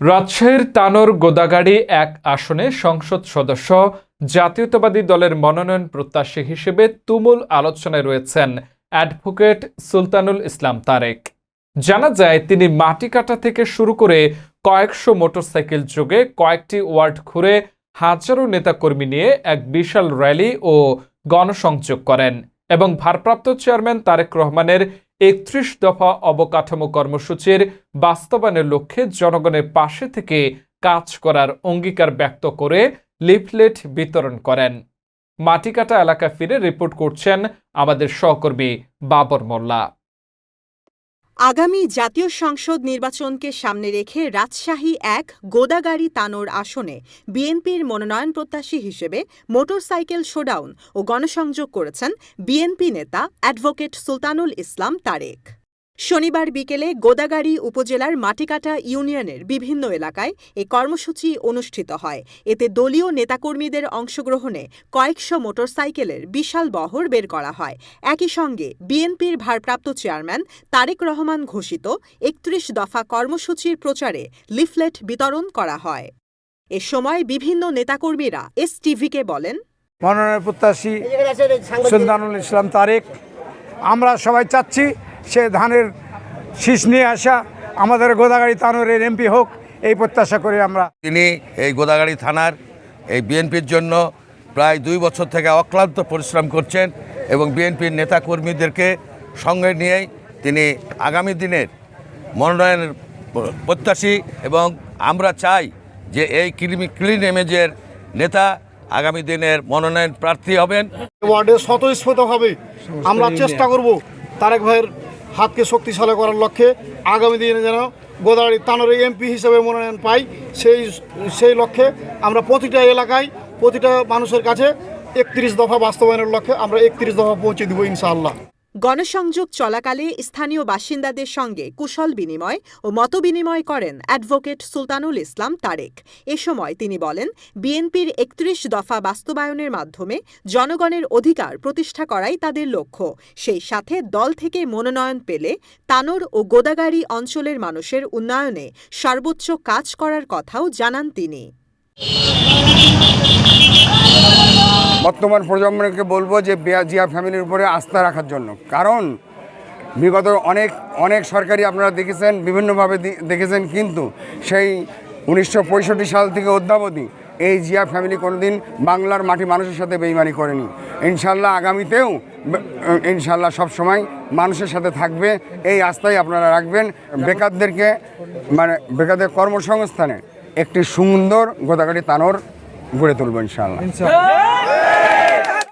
রাজশাহীর তানোর গোদাগাড়ি এক আসনে সংসদ সদস্য জাতীয়তাবাদী দলের মনোনয়ন প্রত্যাশী হিসেবে তুমুল আলোচনায় রয়েছেন অ্যাডভোকেট সুলতানুল ইসলাম তারেক। জানা যায়, তিনি মাটি কাটা থেকে শুরু করে কয়েকশো মোটরসাইকেল যোগে কয়েকটি ওয়ার্ড ঘুরে হাজারো নেতাকর্মী নিয়ে এক বিশাল র্যালি ও গণসংযোগ করেন এবং ভারপ্রাপ্ত চেয়ারম্যান তারেক রহমানের একত্রিশ দফা অবকাঠামো কর্মসূচির বাস্তবায়নের লক্ষ্যে জনগণের পাশে থেকে কাজ করার অঙ্গীকার ব্যক্ত করে লিফলেট বিতরণ করেন। মাটিকাটা এলাকা ফিরে রিপোর্ট করছেন আমাদের সহকর্মী বাবর মোল্লা। আগামী জাতীয় সংসদ নির্বাচনকে সামনে রেখে রাজশাহী এক গোদাগাড়ি তানোর আসনে বিএনপির মনোনয়ন প্রত্যাশী হিসেবে মোটরসাইকেল শোডাউন ও গণসংযোগ করেছেন বিএনপি নেতা অ্যাডভোকেট সুলতানুল ইসলাম তারেক। শনিবার বিকেলে গোদাগাড়ি উপজেলার মাটিকাটা ইউনিয়নের বিভিন্ন এলাকায় এই কর্মসূচি অনুষ্ঠিত হয়। এতে দলীয় নেতাকর্মীদের অংশগ্রহণে কয়েকশো মোটরসাইকেলের বিশাল বহর বের করা হয়। একই সঙ্গে বিএনপির ভারপ্রাপ্ত চেয়ারম্যান তারেক রহমান ঘোষিত একত্রিশ দফা কর্মসূচির প্রচারে লিফলেট বিতরণ করা হয়। এ সময় বিভিন্ন নেতাকর্মীরা এস টিভিকে বলেন মনোনয়ন প্রত্যাশী সুলতানুল ইসলাম তারেক, আমরা সবাই চাচ্ছি সে ধানের শীষ নিয়ে আসা আমাদের গোদাগাড়ি তানোরের এমপি হোক এই প্রত্যাশা করে আমরা। তিনি এই গোদাগাড়ি থানার এই বিএনপির জন্য প্রায় দুই বছর থেকে অক্লান্ত পরিশ্রম করছেন এবং বিএনপির নেতাকর্মীদেরকে সঙ্গে নিয়েই তিনি আগামী দিনের মনোনয়নের প্রত্যাশী এবং আমরা চাই যে এই ক্লিন ক্লিন এমেজের নেতা আগামী দিনের মনোনয়ন প্রার্থী হবেন। ওয়ার্ডে স্বতঃস্ফূর্তভাবে আমরা চেষ্টা করব তারেক ভাইয়ের হাতকে শক্তিশালী করার লক্ষ্যে আগামী দিনে যেন গোদাবাড়ি তানোর এমপি হিসেবে মনোনয়ন পাই, সেই সেই লক্ষ্যে আমরা প্রতিটা এলাকায় প্রতিটা মানুষের কাছে একত্রিশ দফা বাস্তবায়নের লক্ষ্যে আমরা একত্রিশ দফা পৌঁছে দেবো ইনশাআল্লাহ। গণসংযোগ চলাকালে স্থানীয় বাসিন্দাদের সঙ্গে কুশল বিনিময় ও মতবিনিময় করেন অ্যাডভোকেট সুলতানুল ইসলাম তারেক। এ সময় তিনি বলেন, বিএনপির একত্রিশ দফা বাস্তবায়নের মাধ্যমে জনগণের অধিকার প্রতিষ্ঠা করাই তাদের লক্ষ্য। সেই সাথে দল থেকে মনোনয়ন পেলে তানোর ও গোদাগাড়ি অঞ্চলের মানুষের উন্নয়নে সর্বোচ্চ কাজ করার কথাও জানান তিনি। বর্তমান প্রজন্মকে বলব যে জিয়া ফ্যামিলির উপরে আস্থা রাখার জন্য। কারণ বিগত অনেক অনেক সরকারি আপনারা দেখেছেন, বিভিন্নভাবে দেখেছেন কিন্তু সেই উনিশশো পঁয়ষট্টি সাল থেকে অদ্যাবধি এই জিয়া ফ্যামিলি কোনোদিন বাংলার মাটি মানুষের সাথে বেইমানি করেনি। ইনশাল্লাহ আগামীতেও ইনশাল্লাহ সব সময় মানুষের সাথে থাকবে, এই আস্থাই আপনারা রাখবেন। বেকারদেরকে মানে বেকারদের কর্মসংস্থানে একটি সুন্দর গোদাগাড়ি তানোর গড়ে তুলবো ইনশাল্লাহ